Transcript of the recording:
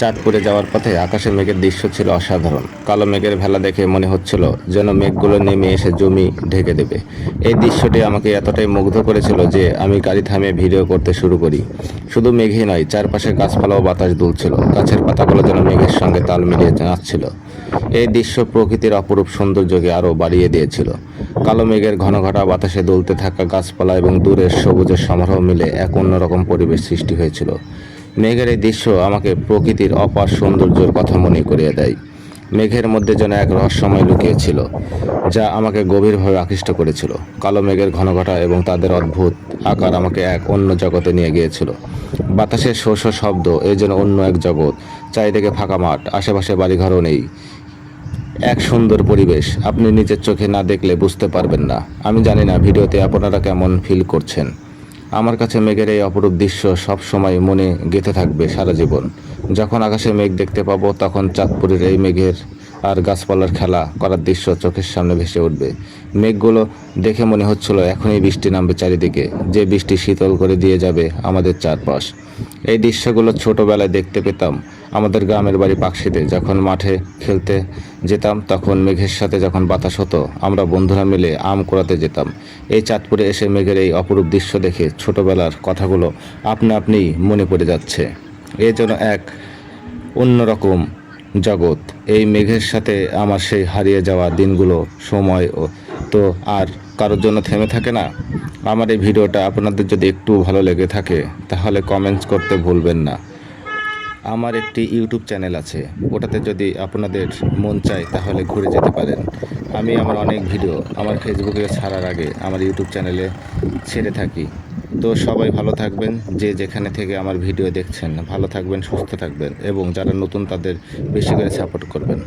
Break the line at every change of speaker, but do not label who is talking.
চাঁদপুরে যাওয়ার পথে আকাশে মেঘের দৃশ্য ছিল অসাধারণ। কালো মেঘের ভেলা দেখে মনে হচ্ছিল যেন মেঘগুলো নেমে এসে জমি ঢেকে দেবে। এই দৃশ্যটি আমাকে এতটাই মুগ্ধ করেছিল যে আমি গাড়ি থামিয়ে ভিডিও করতে শুরু করি। শুধু মেঘই নয় চারপাশে গাছপালা ও বাতাস দুলছিল। গাছের পাতাগুলো যেন মেঘের সঙ্গে তাল মিলিয়ে নাচছিল। এই দৃশ্য প্রকৃতির অপরূপ সৌন্দর্যকে আরও বাড়িয়ে দিয়েছিল। কালো মেঘের ঘন ঘটা বাতাসে দুলতে থাকা গাছপালা এবং দূরের সবুজের সমারোহ মিলে এক অন্যরকম পরিবেশ সৃষ্টি হয়েছিল। মেঘের এই দৃশ্য আমাকে প্রকৃতির অপার সৌন্দর্যের কথা মনে করিয়ে দেয়। মেঘের মধ্যে যেন এক রহস্যময় লুকিয়েছিল যা আমাকে গভীরভাবে আকৃষ্ট করেছিল। কালো মেঘের ঘনঘটা এবং তাদের অদ্ভুত আকার আমাকে এক অন্য জগতে নিয়ে গিয়েছিল। বাতাসের শোষ শব্দ এই যেন অন্য এক জগৎ। চারিদিকে ফাঁকা মাঠ, আশেপাশে বাড়িঘরও নেই। এক সুন্দর পরিবেশ, আপনি নিজের চোখে না দেখলে বুঝতে পারবেন না। আমি জানি না ভিডিওতে আপনারা কেমন ফিল করছেন। আমার কাছে মেঘের এই অপরূপ দৃশ্য সব সময় মনে গেঁথে থাকবে সারা জীবন। যখন আকাশে মেঘ দেখতে পাবো, তখন চাঁদপুরের এই মেঘের আর গাছপালার খেলা করার দৃশ্য চোখের সামনে ভেসে উঠবে। মেঘগুলো দেখে মনে হচ্ছিল, এখনই বৃষ্টি নামবে চারিদিকে। যে বৃষ্টি শীতল করে দিয়ে যাবে আমাদের চারপাশ। এই দৃশ্যগুলো ছোটোবেলায় দেখতে পেতাম। আমাদের গ্রামের বাড়ি পাকশিতে। যখন মাঠে খেলতে যেতাম, তখন মেঘের সাথে যখন বাতাস হতো, আমরা বন্ধুরা মিলে আম কুড়াতে যেতাম। এই চাঁদপুরে এসে মেঘের এই অপরূপ দৃশ্য দেখে ছোটবেলার কথাগুলো আপনা আপনিই মনে পড়ে যাচ্ছে। এ যেন এক অন্যরকম জগৎ। এই মেঘের সাথে আমার সেই হারিয়ে যাওয়া দিনগুলো, সময় ও তো আর কারোর জন্য থেমে থাকে না? আমার এই ভিডিওটা আপনাদের যদি একটু ভালো লেগে থাকে, তাহলে কমেন্টস করতে ভুলবেন না। আমার একটি ইউটিউব চ্যানেল আছে। ওটাতে যদি আপনাদের মন চায় তাহলে ঘুরে যেতে পারেন। আমি আমার অনেক ভিডিও আমার ফেসবুকে ছাড়ার আগে আমার ইউটিউব চ্যানেলে ছেড়ে থাকি। তো সবাই ভালো থাকবেন, যে যেখানে থেকে আমার ভিডিও দেখছেন। ভালো থাকবেন, সুস্থ থাকবেন এবং যারা নতুন তাদের বেশি করে সাপোর্ট করবেন।